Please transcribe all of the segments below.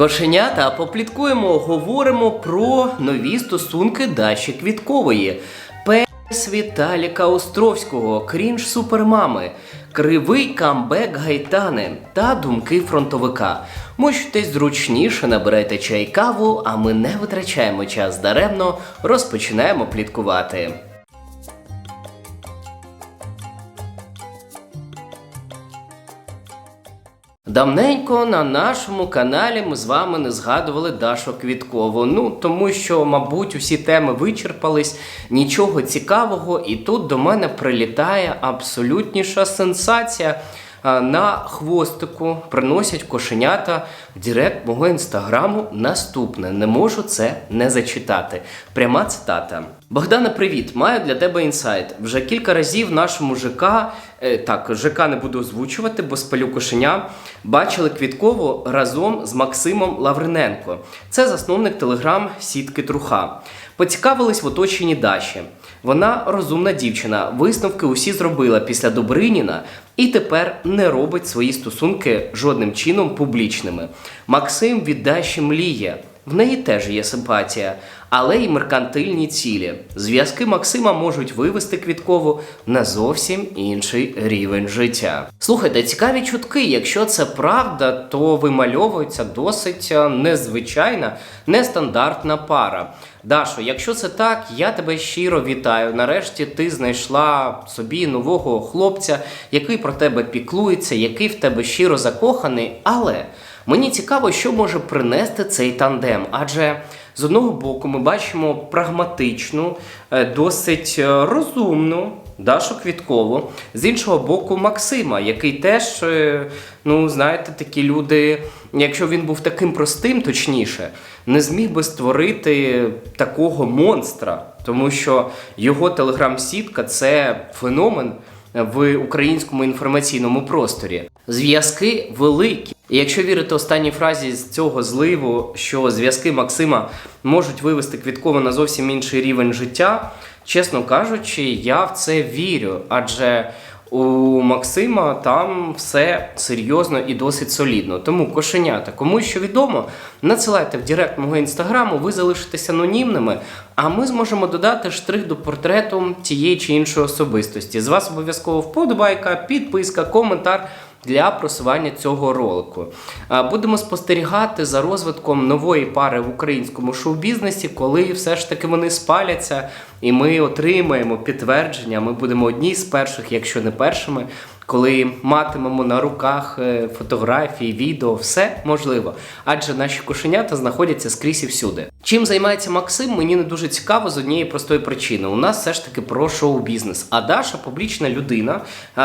Кошенята попліткуємо, говоримо про нові стосунки Даші Квіткової, пес Віталіка Островського, крінж супермами, кривий камбек Гайтани та думки фронтовика. Мощтесь зручніше, набирайте чай каву, а ми не витрачаємо час даремно, розпочинаємо пліткувати. Давненько на нашому каналі ми з вами не згадували Дашу Квіткову. Ну тому що, мабуть, усі теми вичерпались, нічого цікавого, і тут до мене прилітає абсолютніша сенсація. На хвостику приносять кошенята в директ мого інстаграму. Наступне не можу це не зачитати. Пряма цитата. Богдане, привіт! Маю для тебе інсайт. Вже кілька разів нашому ЖК, е, так, ЖК не буду озвучувати, бо спалю кошеня, бачили Квіткову разом з Максимом Лавриненко. Це засновник телеграм-сітки Труха. Поцікавились в оточенні Даші. Вона розумна дівчина. Висновки усі зробила після Добриніна і тепер не робить свої стосунки жодним чином публічними. Максим віддачі мліє. В неї теж є симпатія, але й меркантильні цілі. Зв'язки Максима можуть вивести Квіткову на зовсім інший рівень життя. Слухайте, цікаві чутки. Якщо це правда, то вимальовується досить е, незвичайна, нестандартна пара. Дашо, якщо це так, я тебе щиро вітаю. Нарешті ти знайшла собі нового хлопця, який про тебе піклується, який в тебе щиро закоханий. Але мені цікаво, що може принести цей тандем. Адже з одного боку ми бачимо прагматичну, е, досить е, розумну. Дашу Квіткову, з іншого боку, Максима, який теж, е, ну знаєте, такі люди, якщо він був таким простим, точніше, не зміг би створити такого монстра, тому що його телеграм-сітка це феномен в українському інформаційному просторі. Зв'язки великі. І якщо вірити останній фразі з цього зливу, що зв'язки Максима можуть вивести Квіткову на зовсім інший рівень життя, чесно кажучи, я в це вірю, адже у Максима там все серйозно і досить солідно. Тому кошенята, кому що відомо, надсилайте в Директ мого інстаграму, ви залишитесь анонімними, а ми зможемо додати штрих до портрету тієї чи іншої особистості. З вас обов'язково вподобайка, підписка, коментар. Для просування цього ролику будемо спостерігати за розвитком нової пари в українському шоу-бізнесі, коли все ж таки вони спаляться, і ми отримаємо підтвердження. Ми будемо одні з перших, якщо не першими, коли матимемо на руках е, фотографії, відео, все можливо. Адже наші кошенята знаходяться скрізь і всюди. Чим займається Максим, мені не дуже цікаво з однієї простої причини. У нас все ж таки про шоу-бізнес. А Даша публічна людина.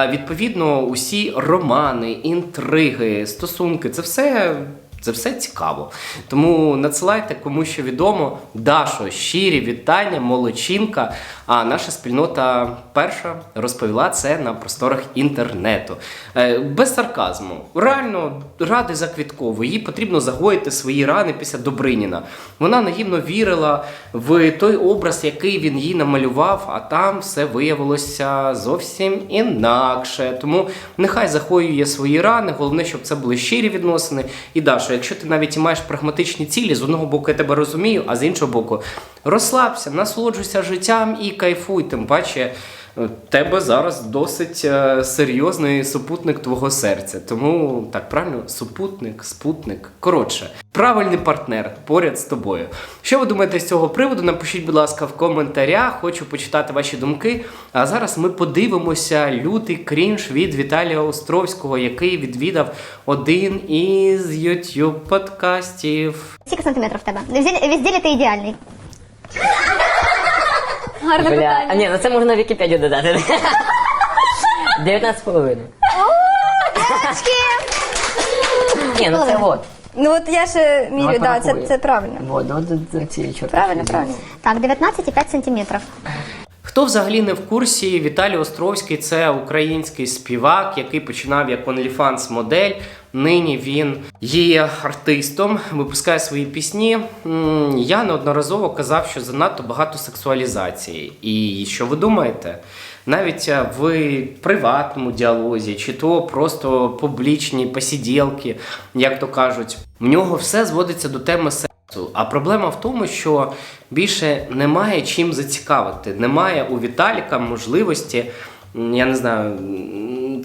Відповідно, усі романи, інтриги, стосунки це все. Це все цікаво. Тому надсилайте кому що відомо. Дашо, щирі вітання, молодчинка. А наша спільнота перша розповіла це на просторах інтернету. Е, без сарказму. Реально радий за Квіткову. Їй потрібно загоїти свої рани після Добриніна. Вона наївно вірила в той образ, який він їй намалював, а там все виявилося зовсім інакше. Тому нехай загоює свої рани. Головне, щоб це були щирі відносини. І Дашо, якщо ти навіть і маєш прагматичні цілі, з одного боку я тебе розумію, а з іншого боку, розслабся, насолоджуйся життям і кайфуй. Тим паче. Тебе зараз досить е, серйозний супутник твого серця. Тому так правильно, супутник, спутник. Коротше, правильний партнер поряд з тобою. Що ви думаєте з цього приводу? Напишіть, будь ласка, в коментарях. Хочу почитати ваші думки. А зараз ми подивимося лютий крінж від Віталія Островського, який відвідав один із YouTube подкастів. Скільки сантиметрів в тебе? Везде, ти ідеальний? Гарне Бля, питання. а ні, ну це можна в Вікіпедію додати. 19 з половиною. Ні, ну це от. Ну от я ще мірю, да, це, це правильно. От, от, от ці чорти. Правильно, правильно. Так, 19,5 сантиметрів. Хто взагалі не в курсі, Віталій Островський це український співак, який починав як OnlyFans модель. Нині він є артистом, випускає свої пісні. Я неодноразово казав, що занадто багато сексуалізації. І що ви думаєте? Навіть е, в приватному діалозі, чи то просто публічні посіділки, як то кажуть. В нього все зводиться до теми сексу. А проблема в тому, що більше немає чим зацікавити. Немає у Віталіка можливості, я не знаю,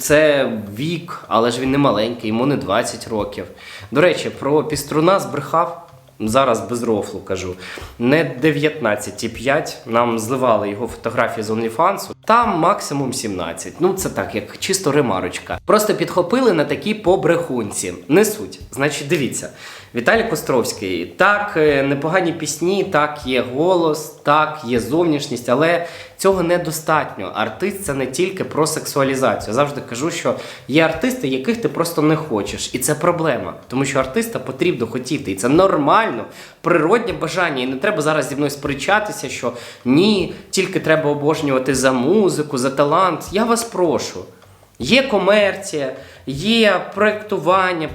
це вік, але ж він не маленький, йому не 20 років. До речі, про піструна збрехав. Зараз без рофлу кажу. Не 19,5. Нам зливали його фотографії з OnlyFans. Там максимум 17. Ну це так, як чисто ремарочка. Просто підхопили на такі побрехунці. Не суть. Значить, дивіться. Віталій Костровський. Так, е, непогані пісні, так, є голос, так, є зовнішність, але цього недостатньо. Артист це не тільки про сексуалізацію. Завжди кажу, що є артисти, яких ти просто не хочеш. І це проблема. Тому що артиста потрібно хотіти. І це нормально, природнє бажання. І не треба зараз зі мною сперечатися, що ні, тільки треба обожнювати за музику, за талант. Я вас прошу. Є комерція, є проєктування,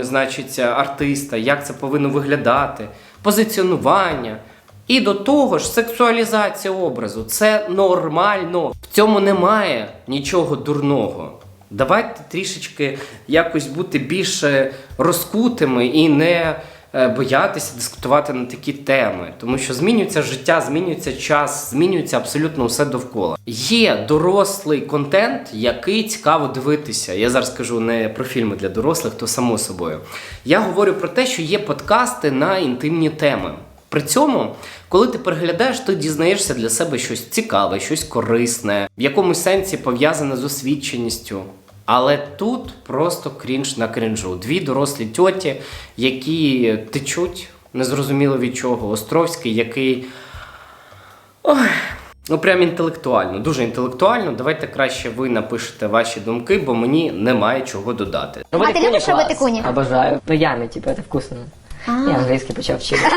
значить, артиста, як це повинно виглядати, позиціонування. І до того ж, сексуалізація образу це нормально. В цьому немає нічого дурного. Давайте трішечки якось бути більш е, розкутими і не боятися дискутувати на такі теми, тому що змінюється життя, змінюється час, змінюється абсолютно все довкола. Є дорослий контент, який цікаво дивитися. Я зараз кажу не про фільми для дорослих, то само собою. Я говорю про те, що є подкасти на інтимні теми. При цьому, коли ти переглядаєш, ти дізнаєшся для себе щось цікаве, щось корисне, в якомусь сенсі пов'язане з освіченістю. Але тут просто крінж на крінжу. Дві дорослі тьоті, які течуть, незрозуміло від чого. Островський, який. Ой, ну прям інтелектуально, дуже інтелектуально. Давайте краще ви напишете ваші думки, бо мені немає чого додати. А ти любиш робити куні? Обожаю. Ну ями, типу, це вкусно. Я англійський почав вчити.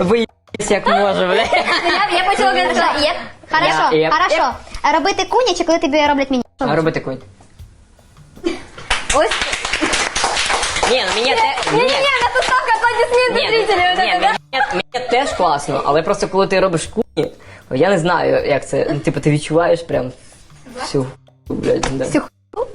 Виїбсь як може, бля. Я, я почала говорити, що є. Хорошо, хорошо. А Робити куні чи коли тобі роблять мені? А робити кунь. Ось. Ні, ну мені те... Ні, ні, це ставка аплодисменти ні, ні, мені, мені теж класно, але просто коли ти робиш куні, я не знаю, як це. Ну, типу, ти відчуваєш прям всю ху- блядь, да. Всю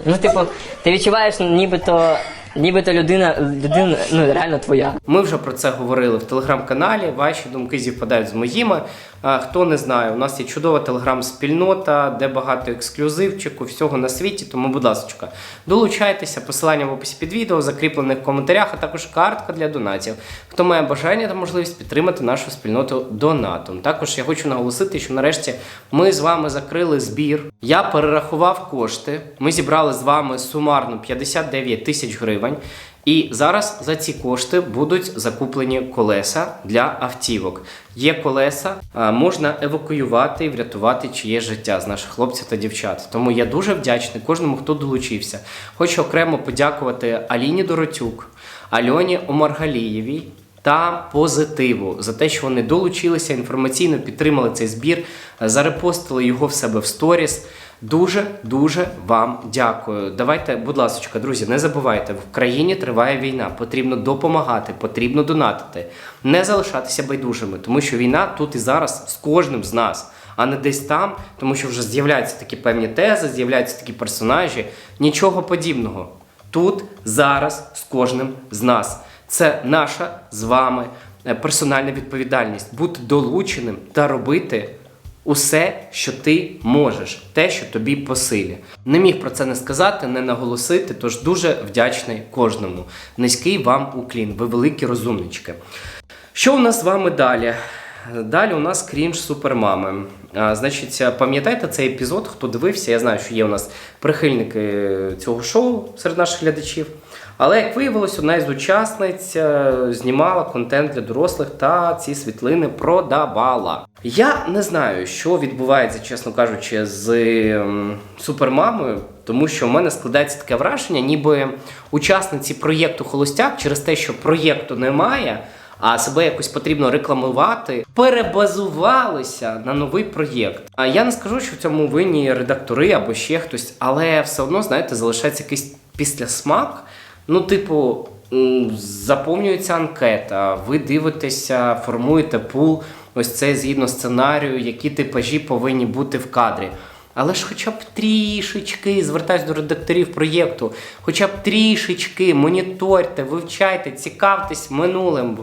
Ну, типу, ти відчуваєш, нібито, нібито людина, людина, ну, реально твоя. Ми вже про це говорили в телеграм-каналі. Ваші думки зівпадають з моїми. Хто не знає, у нас є чудова телеграм-спільнота, де багато ексклюзивчику, всього на світі. Тому, будь ласка, долучайтеся. Посилання в описі під відео, закріплених в коментарях, а також картка для донатів. Хто має бажання та можливість підтримати нашу спільноту донатом. Також я хочу наголосити, що нарешті ми з вами закрили збір. Я перерахував кошти. Ми зібрали з вами сумарно 59 тисяч гривень. І зараз за ці кошти будуть закуплені колеса для автівок. Є колеса, можна евакуювати і врятувати чиє життя з наших хлопців та дівчат. Тому я дуже вдячний кожному, хто долучився. Хочу окремо подякувати Аліні Доротюк, Альоні Омаргалієвій та позитиву за те, що вони долучилися інформаційно підтримали цей збір, зарепостили його в себе в сторіс. Дуже дуже вам дякую. Давайте, будь ласка, друзі, не забувайте, в країні триває війна. Потрібно допомагати, потрібно донатити, не залишатися байдужими, тому що війна тут і зараз з кожним з нас, а не десь там, тому що вже з'являються такі певні тези, з'являються такі персонажі. Нічого подібного. Тут зараз з кожним з нас. Це наша з вами е, персональна відповідальність бути долученим та робити усе, що ти можеш, те, що тобі по силі. Не міг про це не сказати, не наголосити, тож дуже вдячний кожному. Низький вам уклін, ви великі розумнички. Що у нас з вами далі? Далі у нас крінж супермами. А, значить, пам'ятаєте цей епізод, хто дивився? Я знаю, що є у нас прихильники цього шоу серед наших глядачів. Але як виявилось, одна із учасниць е, знімала контент для дорослих та ці світлини продавала. Я не знаю, що відбувається, чесно кажучи, з ем, супермамою, тому що в мене складається таке враження, ніби учасниці проєкту Холостяк через те, що проєкту немає. А себе якось потрібно рекламувати, перебазувалися на новий проєкт. А я не скажу, що в цьому винні редактори або ще хтось, але все одно, знаєте, залишається якийсь післясмак. Ну, типу, заповнюється анкета, ви дивитеся, формуєте пул, ось це згідно сценарію, які типажі повинні бути в кадрі. Але ж хоча б трішечки, звертаюсь до редакторів проєкту, хоча б трішечки моніторте, вивчайте, цікавтесь минулим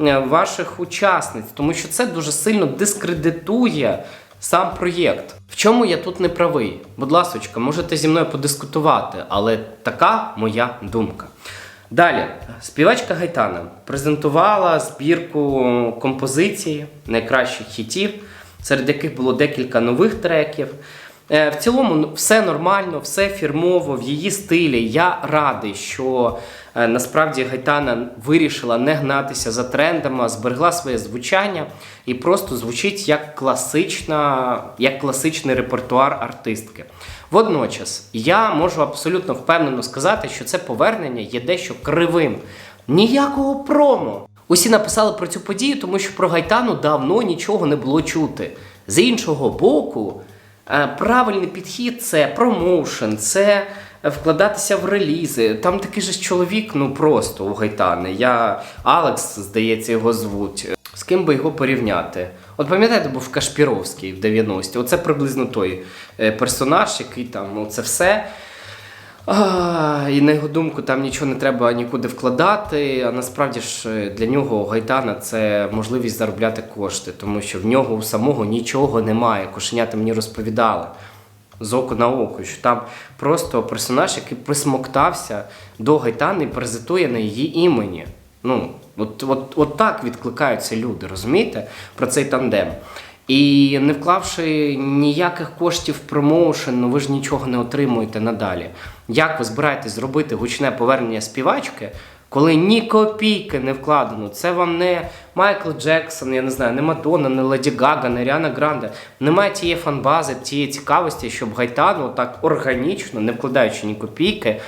е, ваших учасниць, тому що це дуже сильно дискредитує сам проєкт. В чому я тут не правий? Будь ласочка, можете зі мною подискутувати, але така моя думка. Далі, співачка Гайтана презентувала збірку композицій найкращих хітів, серед яких було декілька нових треків. Е, В цілому ну, все нормально, все фірмово, в її стилі. Я радий, що е, насправді Гайтана вирішила не гнатися за трендами, зберегла своє звучання і просто звучить як класична, як класичний репертуар артистки. Водночас я можу абсолютно впевнено сказати, що це повернення є дещо кривим. Ніякого промо. Усі написали про цю подію, тому що про Гайтану давно нічого не було чути. З іншого боку, правильний підхід це промоушен, це вкладатися в релізи. Там такий же чоловік, ну просто у Гайтани. Я Алекс, здається, його звуть. З ким би його порівняти? От пам'ятаєте, був Кашпіровський в 90-ті. Оце приблизно той е, персонаж, який там це все. І на його думку, там нічого не треба нікуди вкладати. А насправді ж е, для нього Гайтана це можливість заробляти кошти, тому що в нього у самого нічого немає. Кошенята мені розповідали з оку на око, що там просто персонаж, який присмоктався до Гайтани і презентує на її імені. Ну, от, от, от так відкликаються люди, розумієте, про цей тандем. І не вклавши ніяких коштів промоушен, ну ви ж нічого не отримуєте надалі. Як ви збираєтесь зробити гучне повернення співачки, коли ні копійки не вкладено? Це вам не Майкл Джексон, я не знаю, не Мадонна, не Леді Гага, не Ріана Гранде. Немає тієї фанбази, тієї цікавості, щоб Гайтану так органічно, не вкладаючи ні копійки,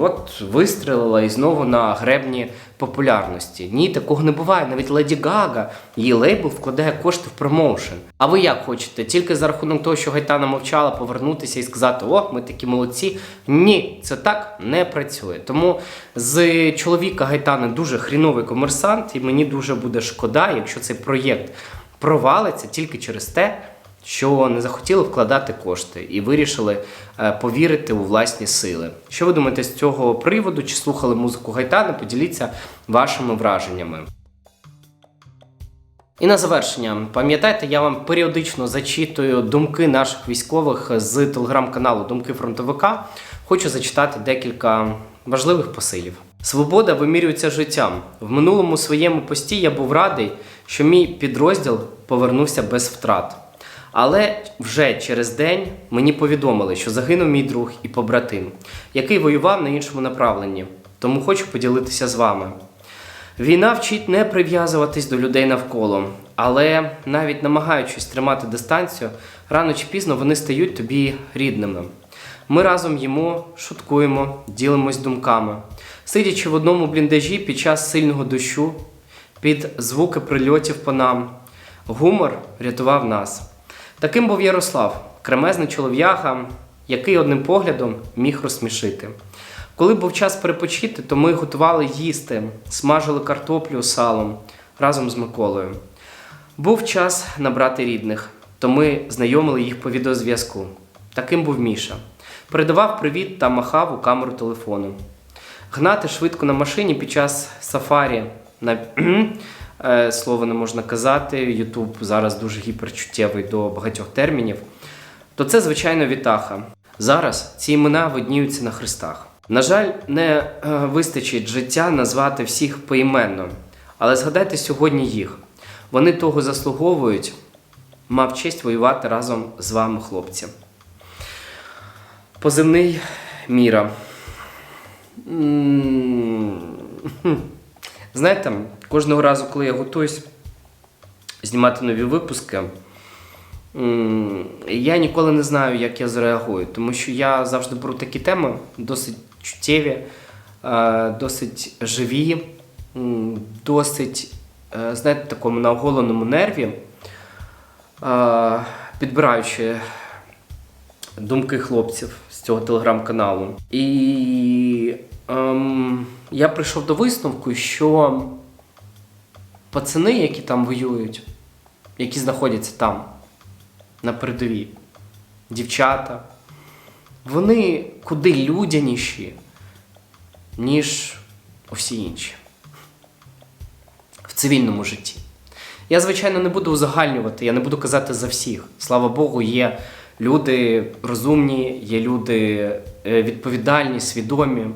от вистрелила і знову на гребні популярності. Ні, такого не буває. Навіть Леді Гага, її лейбл вкладає кошти в промоушен. А ви як хочете? Тільки за рахунок того, що Гайтана мовчала, повернутися і сказати: О, ми такі молодці. Ні, це так не працює. Тому з чоловіка Гайтани дуже хріновий комерсант, і мені дуже буде шкода, якщо цей проєкт провалиться тільки через те, що не захотіли вкладати кошти і вирішили е, повірити у власні сили. Що ви думаєте з цього приводу? Чи слухали музику Гайтани? Поділіться вашими враженнями. І на завершення, пам'ятаєте, я вам періодично зачитую думки наших військових з телеграм-каналу Думки фронтовика. Хочу зачитати декілька важливих посилів. Свобода вимірюється життям. В минулому своєму пості я був радий, що мій підрозділ повернувся без втрат. Але вже через день мені повідомили, що загинув мій друг і побратим, який воював на іншому направленні. Тому хочу поділитися з вами. Війна вчить не прив'язуватись до людей навколо, але навіть намагаючись тримати дистанцію, рано чи пізно вони стають тобі рідними. Ми разом їмо, шуткуємо, ділимось думками. Сидячи в одному бліндажі під час сильного дощу, під звуки прильотів по нам, гумор рятував нас. Таким був Ярослав, кремезний чолов'яга, який одним поглядом міг розсмішити. Коли був час перепочити, то ми готували їсти, смажили картоплю салом разом з Миколою. Був час набрати рідних, то ми знайомили їх по відеозв'язку. Таким був Міша. Передавав привіт та махав у камеру телефону. Гнати швидко на машині під час сафарі на слово не можна казати. Ютуб зараз дуже гіперчуттєвий до багатьох термінів. То це, звичайно, вітаха. Зараз ці імена видніються на хрестах. На жаль, не е, вистачить життя назвати всіх поіменно, але згадайте сьогодні їх. Вони того заслуговують, мав честь воювати разом з вами, хлопці. Позивний Міра. Знаєте, кожного разу, коли я готуюсь знімати нові випуски, я ніколи не знаю, як я зреагую, тому що я завжди беру такі теми досить чуттєві, е, досить живі, досить, е, знаєте, такому на оголеному нерві, е, підбираючи думки хлопців з цього телеграм-каналу. І ем, я прийшов до висновку, що пацани, які там воюють, які знаходяться там, на передовій, дівчата, вони куди людяніші, ніж усі інші в цивільному житті. Я, звичайно, не буду узагальнювати, я не буду казати за всіх. Слава Богу, є люди розумні, є люди е, відповідальні, свідомі,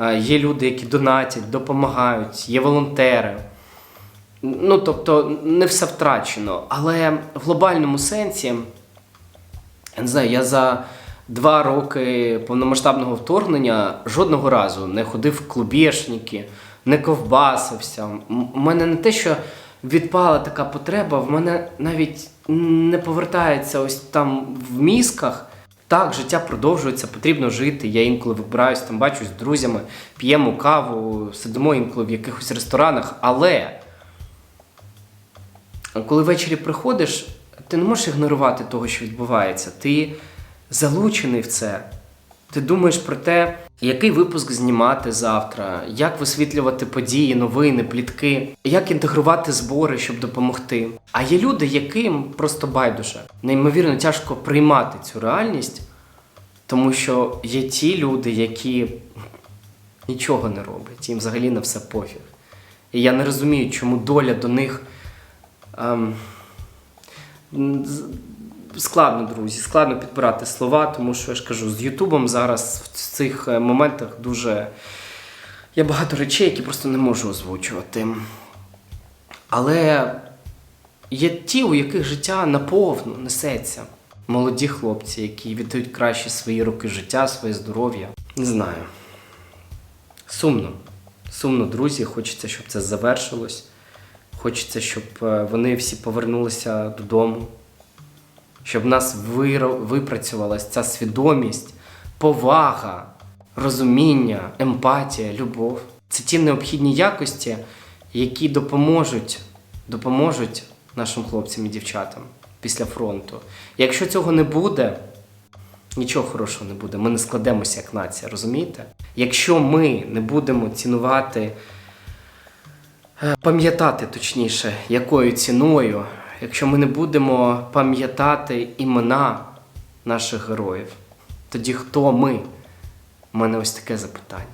е, є люди, які донатять, допомагають, є волонтери. Ну, тобто, не все втрачено. Але в глобальному сенсі, я не знаю, я за два роки повномасштабного вторгнення жодного разу не ходив в клубешники, не ковбасився. У мене не те, що відпала така потреба, в мене навіть не повертається ось там в мізках. Так, життя продовжується, потрібно жити. Я інколи вибираюсь, там бачусь з друзями, п'ємо каву, сидимо інколи в якихось ресторанах, але коли ввечері приходиш, ти не можеш ігнорувати того, що відбувається. Ти залучений в це. Ти думаєш про те, який випуск знімати завтра, як висвітлювати події, новини, плітки, як інтегрувати збори, щоб допомогти. А є люди, яким просто байдуже. Неймовірно тяжко приймати цю реальність, тому що є ті люди, які нічого не роблять, їм взагалі на все пофіг. І я не розумію, чому доля до них. Ем, складно, друзі, складно підбирати слова, тому що я ж кажу, з Ютубом зараз в цих е, моментах дуже є багато речей, які просто не можу озвучувати. Але є ті, у яких життя наповну несеться. Молоді хлопці, які віддають кращі свої роки життя, своє здоров'я. Не знаю. Сумно. Сумно, друзі. Хочеться, щоб це завершилось. Хочеться, щоб е, вони всі повернулися додому, щоб в нас випрацювалася ця свідомість, повага, розуміння, емпатія, любов. Це ті необхідні якості, які допоможуть, допоможуть нашим хлопцям і дівчатам після фронту. Якщо цього не буде, нічого хорошого не буде. Ми не складемося як нація, розумієте? Якщо ми не будемо цінувати пам'ятати точніше, якою ціною, якщо ми не будемо пам'ятати імена наших героїв, тоді хто ми? У мене ось таке запитання.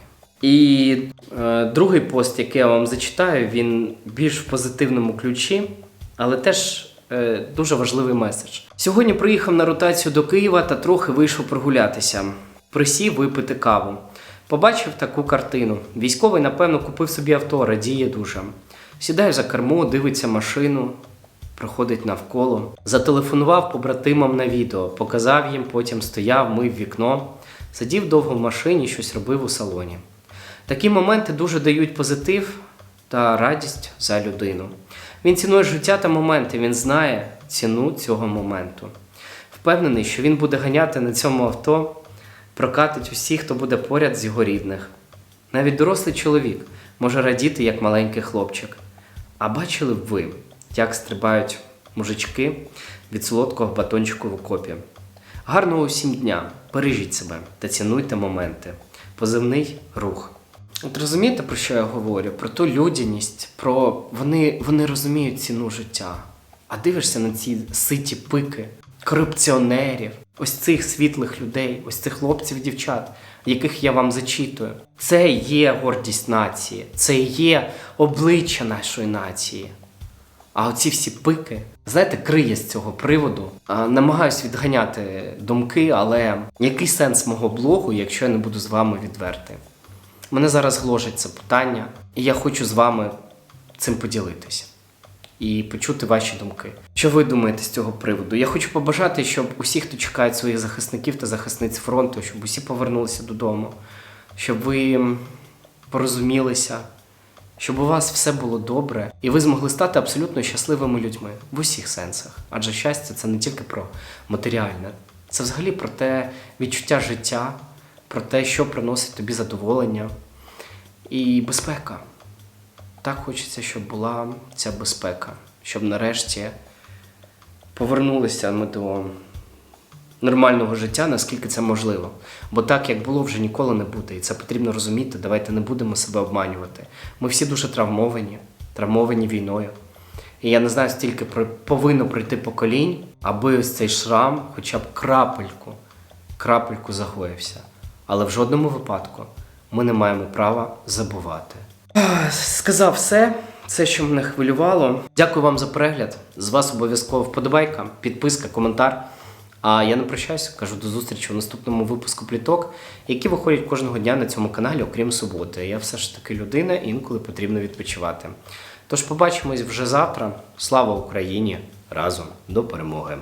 І е, другий пост, який я вам зачитаю, він більш в позитивному ключі, але теж е, дуже важливий меседж. Сьогодні приїхав на ротацію до Києва та трохи вийшов прогулятися. Присів випити каву. Побачив таку картину. Військовий, напевно, купив собі авто, радіє дуже. Сідає за кермо, дивиться машину, проходить навколо. Зателефонував побратимам на відео, показав їм, потім стояв, мив вікно, сидів довго в машині, щось робив у салоні. Такі моменти дуже дають позитив та радість за людину. Він цінує життя та моменти, він знає ціну цього моменту. Впевнений, що він буде ганяти на цьому авто, прокатить усіх, хто буде поряд з його рідних. Навіть дорослий чоловік може радіти, як маленький хлопчик. А бачили б ви, як стрибають мужички від солодкого батончику в окопі. Гарного усім дня, бережіть себе та цінуйте моменти. Позивний рух. От розумієте, про що я говорю? Про ту людяність, про вони, вони розуміють ціну життя. А дивишся на ці ситі пики, корупціонерів, ось цих світлих людей, ось цих хлопців, дівчат, яких я вам зачитую. Це є гордість нації, це є обличчя нашої нації. А оці всі пики, знаєте, криє з цього приводу. Намагаюсь відганяти думки, але який сенс мого блогу, якщо я не буду з вами відвертий? Мене зараз гложить це питання, і я хочу з вами цим поділитися і почути ваші думки. Що ви думаєте з цього приводу? Я хочу побажати, щоб усі, хто чекають своїх захисників та захисниць фронту, щоб усі повернулися додому, щоб ви порозумілися, щоб у вас все було добре, і ви змогли стати абсолютно щасливими людьми в усіх сенсах. Адже щастя це не тільки про матеріальне, це взагалі про те відчуття життя, про те, що приносить тобі задоволення і безпека. Так хочеться, щоб була ця безпека, щоб нарешті повернулися ми до нормального життя, наскільки це можливо. Бо так, як було, вже ніколи не буде. І це потрібно розуміти. Давайте не будемо себе обманювати. Ми всі дуже травмовані, травмовані війною. І я не знаю, стільки повинно пройти поколінь, аби ось цей шрам хоча б крапельку, крапельку загоївся. Але в жодному випадку ми не маємо права забувати. Сказав все, все, що мене хвилювало. Дякую вам за перегляд. З вас обов'язково вподобайка, підписка, коментар. А я не прощаюся, кажу до зустрічі у наступному випуску пліток, які виходять кожного дня на цьому каналі, окрім суботи. Я все ж таки людина, інколи потрібно відпочивати. Тож побачимось вже завтра. Слава Україні! Разом до перемоги!